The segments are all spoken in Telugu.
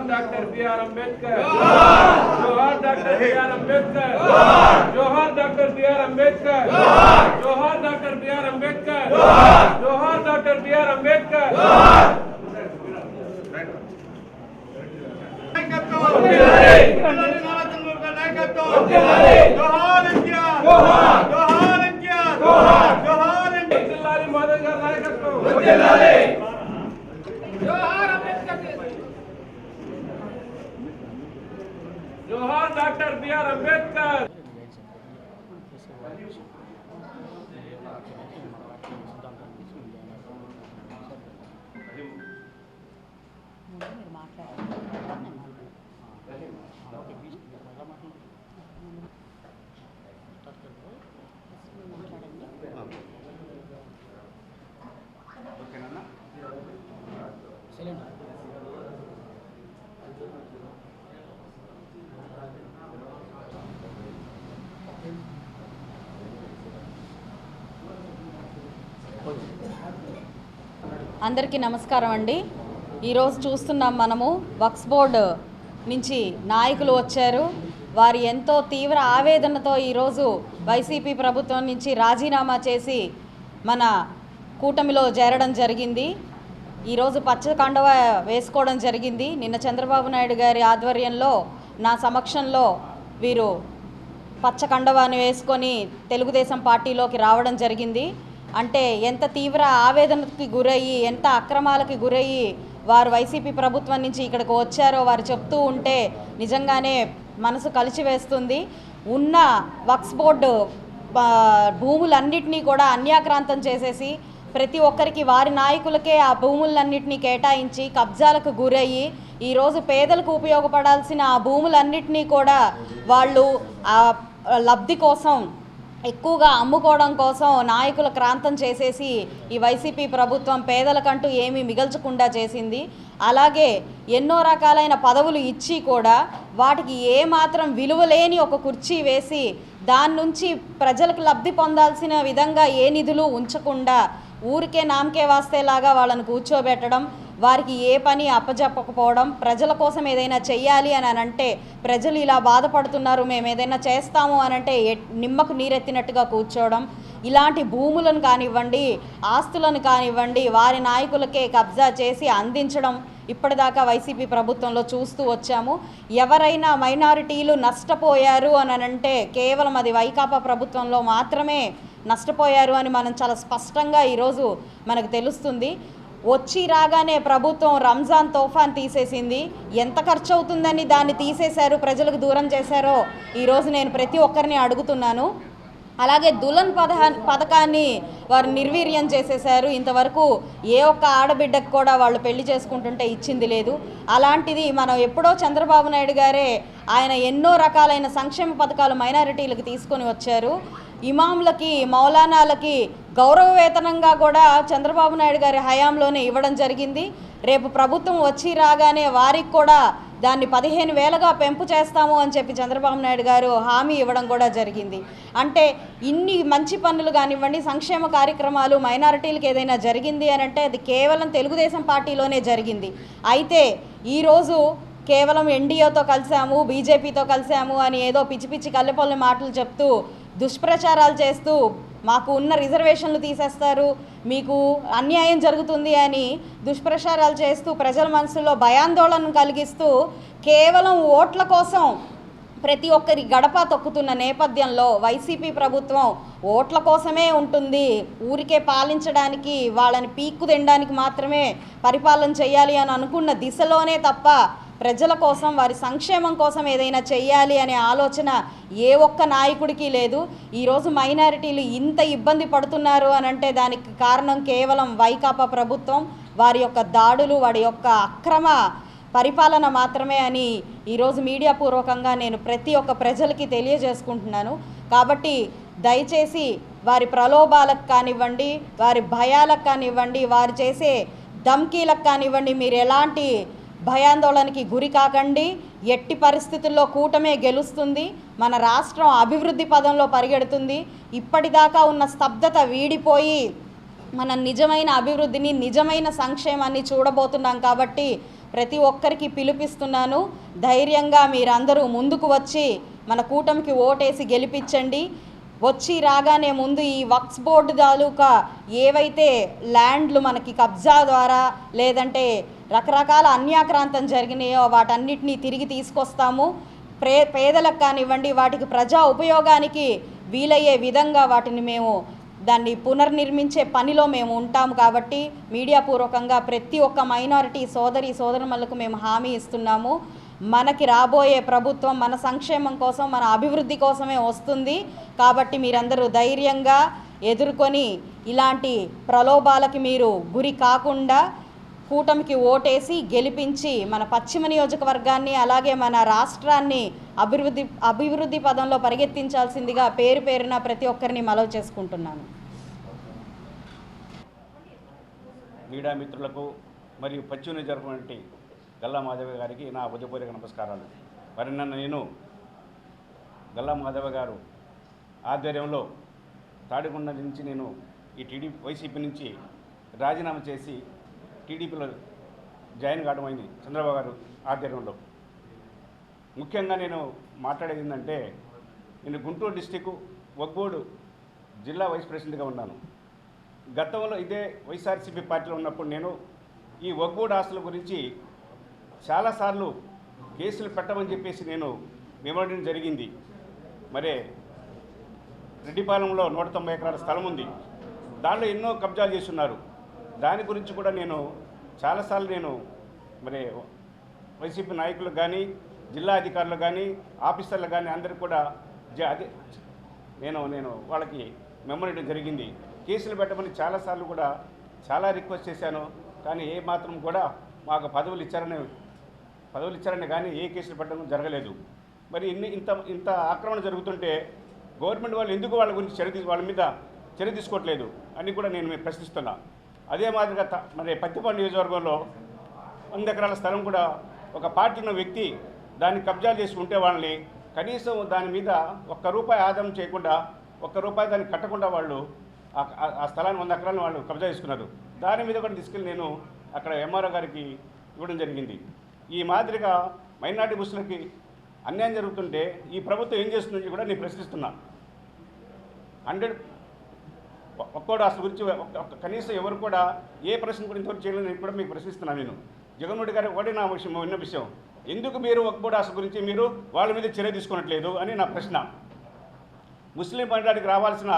జోహార్ డాక్టర్ బిఆర్ అంబేద్కర్ జోహార్ డాక్టర్ బిఆర్ అంబేద్కర్ జోహార్ డాక్టర్ బిఆర్ అంబేద్కర్ జోహార్ డాక్టర్ బిఆర్ అంబేద్కర్ జోహార్ డాక్టర్ బిఆర్ అంబేద్కర్ జిల్లాలి మాధవ్ గారి నాయకత్వం Dr. B.R. Ambedkar. అందరికీ నమస్కారం అండి. ఈరోజు చూస్తున్నాం మనము వక్స్ బోర్డు నుంచి నాయకులు వచ్చారు. వారు ఎంతో తీవ్ర ఆవేదనతో ఈరోజు వైసీపీ ప్రభుత్వం నుంచి రాజీనామా చేసి మన కూటమిలో చేరడం జరిగింది. ఈరోజు పచ్చ కండవ వేసుకోవడం జరిగింది. నిన్న చంద్రబాబు నాయుడు గారి ఆధ్వర్యంలో నా సమక్షంలో వీరు పచ్చ కండవాన్ని వేసుకొని తెలుగుదేశం పార్టీలోకి రావడం జరిగింది. అంటే ఎంత తీవ్ర ఆవేదనకి గురయ్యి ఎంత అక్రమాలకి గురయ్యి వారు వైసీపీ ప్రభుత్వం నుంచి ఇక్కడికి వచ్చారో వారు చెప్తూ ఉంటే నిజంగానే మనసు కలిచివేస్తుంది ఉన్న వక్స్ బోర్డు భూములన్నింటినీ కూడా అన్యాక్రాంతం చేసేసి ప్రతి ఒక్కరికి వారి నాయకులకే ఆ భూములన్నింటినీ కేటాయించి కబ్జాలకు గురయ్యి ఈరోజు పేదలకు ఉపయోగపడాల్సిన ఆ భూములన్నింటినీ కూడా వాళ్ళు ఆ లబ్ధి కోసం ఎక్కువగా అమ్ముకోవడం కోసం నాయకుల క్రాంతం చేసేసి ఈ వైసీపీ ప్రభుత్వం పేదలకంటూ ఏమీ మిగల్చకుండా చేసింది. అలాగే ఎన్నో రకాలైన పదవులు ఇచ్చి కూడా వాటికి ఏమాత్రం విలువలేని ఒక కుర్చీ వేసి దాని నుంచి ప్రజలకు లబ్ధి పొందాల్సిన విధంగా ఏ నిధులు ఉంచకుండా ఊరికే నామకే వాస్తేలాగా వాళ్ళని కూర్చోబెట్టడం వారికి ఏ పని అప్పజెప్పకపోవడం ప్రజల కోసం ఏదైనా చెయ్యాలి అని అంటే ప్రజలు ఇలా బాధపడుతున్నారు మేము ఏదైనా చేస్తాము అని అంటే ఎ- నిమ్మకు నీరెత్తినట్టుగా కూర్చోవడం ఇలాంటి భూములను కానివ్వండి ఆస్తులను కానివ్వండి వారి నాయకులకే కబ్జా చేసి అందించడం ఇప్పటిదాకా వైసీపీ ప్రభుత్వంలో చూస్తూ వచ్చాము. ఎవరైనా మైనారిటీలు నష్టపోయారు అని అంటే కేవలం అది వైకాపా ప్రభుత్వంలో మాత్రమే నష్టపోయారు అని మనం చాలా స్పష్టంగా ఈరోజు మనకు తెలుస్తుంది. వచ్చి రాగానే ప్రభుత్వం రంజాన్ తోఫాన్ తీసేసింది. ఎంత ఖర్చు అవుతుందని దాన్ని తీసేశారు? ప్రజలకు దూరం చేశారో? ఈరోజు నేను ప్రతి ఒక్కరిని అడుగుతున్నాను. అలాగే దులన్ పథకా పథకాన్ని వారు నిర్వీర్యం చేసేశారు. ఇంతవరకు ఏ ఒక్క ఆడబిడ్డకు కూడా వాళ్ళు పెళ్ళి చేసుకుంటుంటే ఇచ్చింది లేదు. అలాంటిది మనం ఎప్పుడో చంద్రబాబు నాయుడు గారే ఆయన ఎన్నో రకాలైన సంక్షేమ పథకాలు మైనారిటీలకు తీసుకొని వచ్చారు. ఇమాంలకి మౌలానాలకి గౌరవ వేతనంగా కూడా చంద్రబాబు నాయుడు గారి హయాంలోనే ఇవ్వడం జరిగింది. రేపు ప్రభుత్వం వచ్చి రాగానే వారికి కూడా దాన్ని పదిహేను వేలుగా పెంపు చేస్తాము అని చెప్పి చంద్రబాబు నాయుడు గారు హామీ ఇవ్వడం కూడా జరిగింది. అంటే ఇన్ని మంచి పనులు కానివ్వండి సంక్షేమ కార్యక్రమాలు మైనారిటీలకు ఏదైనా జరిగింది అని అంటే అది కేవలం తెలుగుదేశం పార్టీలోనే జరిగింది. అయితే ఈరోజు కేవలం ఎన్డీఏతో కలిసాము బీజేపీతో కలిసాము అని ఏదో పిచ్చి పిచ్చి కల్లెపల్లి మాటలు చెప్తూ దుష్ప్రచారాలు చేస్తూ మాకు ఉన్న రిజర్వేషన్లు తీసేస్తారు మీకు అన్యాయం జరుగుతుంది అని దుష్ప్రచారాలు చేస్తూ ప్రజల మనసులో భయాందోళన కలిగిస్తూ కేవలం ఓట్ల కోసం ప్రతి ఒక్కరి గడప తొక్కుతున్న నేపథ్యంలో వైసీపీ ప్రభుత్వం ఓట్ల కోసమే ఉంటుంది. ఊరికే పాలించడానికి వాళ్ళని పీక్కు తినడానికి మాత్రమే పరిపాలన చేయాలి అని అనుకున్న దిశలోనే తప్ప ప్రజల కోసం వారి సంక్షేమం కోసం ఏదైనా చేయాలి అనే ఆలోచన ఏ ఒక్క నాయకుడికి లేదు. ఈరోజు మైనారిటీలు ఇంత ఇబ్బంది పడుతున్నారు అని అంటే దానికి కారణం కేవలం వైకాపా ప్రభుత్వం వారి యొక్క దాడులు వారి యొక్క అక్రమ పరిపాలన మాత్రమే అని ఈరోజు మీడియా పూర్వకంగా నేను ప్రతి ఒక్క ప్రజలకి తెలియజేసుకుంటున్నాను. కాబట్టి దయచేసి వారి ప్రలోభాలకు కానివ్వండి వారి భయాలకు కానివ్వండి వారు చేసే ధమ్కీలకు కానివ్వండి మీరు ఎలాంటి భయాందోళనకి గురి కాకండి. ఎట్టి పరిస్థితుల్లో కూటమే గెలుస్తుంది. మన రాష్ట్రం అభివృద్ధి పదంలో పరిగెడుతుంది. ఇప్పటిదాకా ఉన్న స్తబ్దత వీడిపోయి మన నిజమైన అభివృద్ధిని నిజమైన సంక్షేమాన్ని చూడబోతున్నాం కాబట్టి ప్రతి ఒక్కరికి పిలుపిస్తున్నాను. ధైర్యంగా మీరందరూ ముందుకు వచ్చి మన కూటమికి ఓటేసి గెలిపించండి. వచ్చి రాగానే ముందు ఈ వక్స్ బోర్డు తాలూకా ఏవైతే ల్యాండ్లు మనకి కబ్జా ద్వారా లేదంటే రకరకాల అన్యాక్రాంతం జరిగినాయో వాటన్నిటినీ తిరిగి తీసుకొస్తాము. ప్రే పేదలకు కానివ్వండి వాటికి ప్రజా ఉపయోగానికి వీలయ్యే విధంగా వాటిని మేము దాన్ని పునర్నిర్మించే పనిలో మేము ఉంటాము కాబట్టి మీడియా పూర్వకంగా ప్రతి ఒక్క మైనారిటీ సోదరి సోదరులకు మేము హామీ ఇస్తున్నాము. మనకి రాబోయే ప్రభుత్వం మన సంక్షేమం కోసం మన అభివృద్ధి కోసమే వస్తుంది. కాబట్టి మీరందరూ ధైర్యంగా ఎదుర్కొని ఇలాంటి ప్రలోభాలకి మీరు గురి కాకుండా కూటమికి ఓటేసి గెలిపించి మన పశ్చిమ నియోజకవర్గాన్ని అలాగే మన రాష్ట్రాన్ని అభివృద్ధి అభివృద్ధి పదంలో పరిగెత్తించాల్సిందిగా పేరు పేరున ప్రతి ఒక్కరిని మనవి చేసుకుంటున్నాను. మీడియా మిత్రులకు మరియు పశ్చిమ జరపటువంటి గల్లా మాధవ గారికి నా ఉదయపూర్వక నమస్కారాలు. మరి నన్ను నేను గల్లా మాధవ గారు ఆధ్వర్యంలో తాడికొండ నుంచి నేను ఈ టీడీపీ వైసీపీ నుంచి రాజీనామా చేసి టీడీపీలో జాయిన్ కావడం అయింది చంద్రబాబు గారు ఆధ్వర్యంలో. ముఖ్యంగా నేను మాట్లాడేది ఏంటంటే నేను గుంటూరు డిస్టిక్ ఒగ్గోడు జిల్లా వైస్ ప్రెసిడెంట్గా ఉన్నాను. గతంలో ఇదే వైఎస్ఆర్సీపీ పార్టీలో ఉన్నప్పుడు నేను ఈ ఒగ్గోడు ఆస్తుల గురించి చాలాసార్లు కేసులు పెట్టమని చెప్పేసి నేను మెమోరియడం జరిగింది. మరే రెడ్డిపాలెంలో నూట తొంభై ఎకరాల స్థలం ఉంది. దానిలో ఎన్నో కబ్జాలు చేస్తున్నారు. దాని గురించి కూడా నేను చాలాసార్లు నేను మరి వైసీపీ నాయకులకు కానీ జిల్లా అధికారులు కానీ ఆఫీసర్లు కానీ అందరికి కూడా జ అదే నేను నేను వాళ్ళకి మెమోరియడం జరిగింది. కేసులు పెట్టమని చాలాసార్లు కూడా చాలా రిక్వెస్ట్ చేశాను. కానీ ఏ మాత్రం కూడా మాకు పదవులు ఇచ్చారని పదవులు ఇచ్చారని కానీ ఏ కేసులు పెట్టడం జరగలేదు. మరి ఇన్ని ఇంత ఇంత ఆక్రమణ జరుగుతుంటే గవర్నమెంట్ వాళ్ళు ఎందుకు వాళ్ళ గురించి చర్య తీసు వాళ్ళ మీద చర్య తీసుకోవట్లేదు అని కూడా నేను ప్రశ్నిస్తున్నాను ప్రశ్నిస్తున్నా. అదే మాదిరిగా త- మరి పత్తిపాడు నియోజకవర్గంలో వంద ఎకరాల స్థలం కూడా ఒక పార్టీ ఉన్న వ్యక్తి దాన్ని కబ్జాలు చేసి ఉంటే వాళ్ళని కనీసం దాని మీద ఒక్క రూపాయి ఆదాయం చేయకుండా ఒక్క రూపాయి దాన్ని కట్టకుండా వాళ్ళు ఆ- స్థలాన్ని వంద ఎకరాలను వాళ్ళు కబ్జా చేసుకున్నారు. దాని మీద కూడా తీసుకెళ్ళి నేను అక్కడ ఎంఆర్ఓ గారికి ఇవ్వడం జరిగింది. ఈ మాదిరిగా మైనార్టీ బస్సులకి అన్యాయం జరుగుతుంటే ఈ ప్రభుత్వం ఏం చేస్తుందని కూడా నేను ప్రశ్నిస్తున్నా. హండ్రెడ్ ఒక్కోడు అసలు గురించి కనీసం ఎవరు కూడా ఏ ప్రశ్న గురించి ఎవరు నేను కూడా మీకు ప్రశ్నిస్తున్నాను నేను. జగన్మోహన్ రెడ్డి గారు ఒకటి నా విషయం విన్న విషయం. ఎందుకు మీరు ఒక్కోడు అసలు గురించి మీరు వాళ్ళ మీద చర్య తీసుకున్నట్లేదు అని నా ప్రశ్న. ముస్లిం పండడానికి రావాల్సిన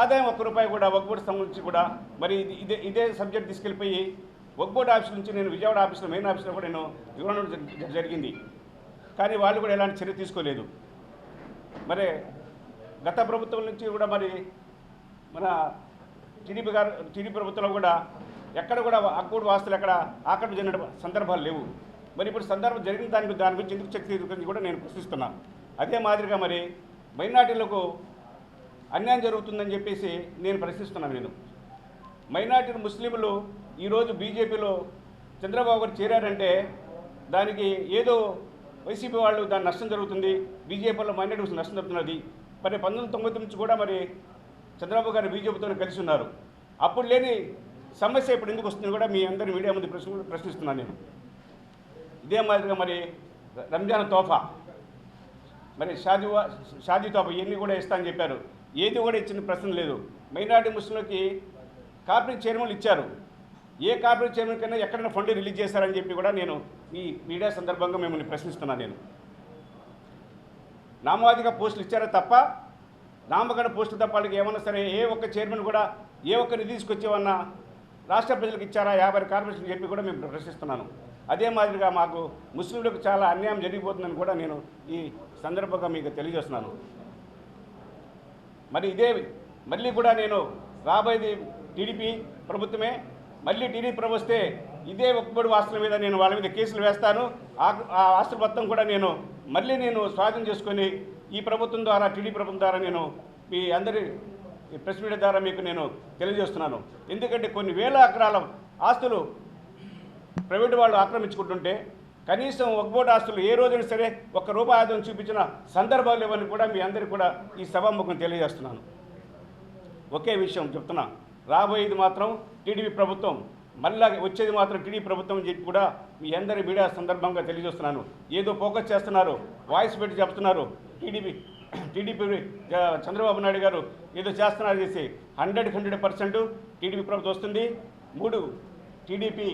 ఆదాయం ఒక్క రూపాయి కూడా ఒక్కోటి సంబంధించి కూడా మరి ఇది ఇదే ఇదే సబ్జెక్ట్ తీసుకెళ్ళిపోయి ఒక్కోటి ఆఫీస్ నుంచి నేను విజయవాడ ఆఫీస్లో మెయిన్ ఆఫీస్లో కూడా నేను వివరణ జరిగింది. కానీ వాళ్ళు కూడా ఎలాంటి చర్య తీసుకోలేదు. మరి గత ప్రభుత్వం నుంచి కూడా మరి మన టీడీపీ గారు టీడీపీ ప్రభుత్వంలో కూడా ఎక్కడ కూడా అక్కూడు వాస్తులు ఎక్కడ ఆకట్టు జరిగిన సందర్భాలు లేవు. మరి ఇప్పుడు సందర్భం జరిగిన దానికి దాని గురించి ఎందుకు చర్చ కూడా నేను ప్రశ్నిస్తున్నాను. అదే మాదిరిగా మరి మైనార్టీలకు అన్యాయం జరుగుతుందని చెప్పేసి నేను ప్రశ్నిస్తున్నాను నేను. మైనార్టీ ముస్లింలు ఈరోజు బీజేపీలో చంద్రబాబు గారు చేరారంటే దానికి ఏదో వైసీపీ వాళ్ళు దాని నష్టం జరుగుతుంది బీజేపీలో మైనార్టీ నష్టం జరుగుతున్నది మరి పంతొమ్మిది తొంభై నుంచి కూడా మరి చంద్రబాబు గారు బీజేపీతో కలిసి ఉన్నారు. అప్పుడు లేని సమస్య ఇప్పుడు ఎందుకు వస్తుంది కూడా మీ అందరి మీడియా ముందు ప్రశ్న ప్రశ్నిస్తున్నాను నేను. ఇదే మాదిరిగా మరి రంజాన్ తోఫా. మరి షాజీ షాజీ తోఫా ఇవన్నీ కూడా ఇస్తా అని చెప్పారు. ఏది కూడా ఇచ్చిన ప్రశ్న లేదు. మైనార్టీ ముస్లింలకి కార్పొరేట్ చైర్మన్లు ఇచ్చారు. ఏ కార్పొరేట్ చైర్మన్ కన్నా ఎక్కడైనా ఫండ్ రిలీజ్ చేశారని చెప్పి కూడా నేను ఈ మీడియా సందర్భంగా మిమ్మల్ని ప్రశ్నిస్తున్నాను నేను. నామవాదిగా పోస్టులు ఇచ్చారా తప్ప నామకరణ పోస్టులు తప్ప వాళ్ళకి ఏమన్నా సరే ఏ ఒక్క చైర్మన్ కూడా ఏ ఒక్కరిని తీసుకొచ్చేవన్నా రాష్ట్ర ప్రజలకు ఇచ్చారా? యాభై కార్పొరేషన్ చెప్పి కూడా మేము ప్రశ్నిస్తున్నాను. అదే మాదిరిగా మాకు ముస్లింలకు చాలా అన్యాయం జరిగిపోతుందని కూడా నేను ఈ సందర్భంగా మీకు తెలియజేస్తున్నాను. మరి ఇదే మళ్ళీ కూడా నేను రాబోయేది టీడీపీ ప్రభుత్వమే. మళ్ళీ టీడీపీ ప్రభుత్వం వస్తే ఇదే ఒక్కబడి ఆస్తుల మీద నేను వాళ్ళ మీద కేసులు వేస్తాను. ఆ ఆ మొత్తం కూడా నేను మళ్ళీ నేను స్వాధీనం చేసుకొని ఈ ప్రభుత్వం ద్వారా టీడీ ప్రభుత్వం ద్వారా నేను మీ అందరి ఈ ప్రెస్ మీడియా ద్వారా మీకు నేను తెలియజేస్తున్నాను. ఎందుకంటే కొన్ని వేల ఎకరాల ఆస్తులు ప్రైవేటు వాళ్ళు ఆక్రమించుకుంటుంటే కనీసం ఒక ఒక్కోటి ఆస్తులు ఏ రోజైనా సరే ఒక్క రూపాయి ఆదాయం చూపించిన సందర్భాలు ఇవన్నీ కూడా మీ అందరికీ కూడా ఈ సభాముఖం తెలియజేస్తున్నాను. ఒకే విషయం చెప్తున్నా. రాబోయేది మాత్రం టీడీపీ ప్రభుత్వం మళ్ళా వచ్చేది మాత్రం టీడీపీ ప్రభుత్వం చెప్పి కూడా మీ అందరి మీడియా సందర్భంగా తెలియజేస్తున్నాను. ఏదో ఫోకస్ చేస్తున్నారు వాయిస్ పెట్టి చెప్తున్నారు. టీడీపీ టీడీపీ చంద్రబాబు నాయుడు గారు ఏదో చేస్తున్నారు చేసి హండ్రెడ్ హండ్రెడ్ పర్సెంట్ టీడీపీ ప్రభుత్వం వస్తుంది. మూడు టీడీపీ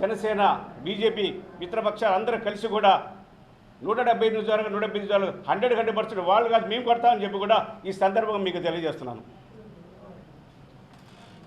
జనసేన బీజేపీ మిత్రపక్షాలు అందరూ కలిసి కూడా నూట డెబ్బై నిమిషాలు నూట డెబ్బై నిమిషాలు హండ్రెడ్ హండ్రెడ్ పర్సెంట్ వాళ్ళు కాదు మేము కొడతామని చెప్పి కూడా ఈ సందర్భంగా మీకు తెలియజేస్తున్నాను.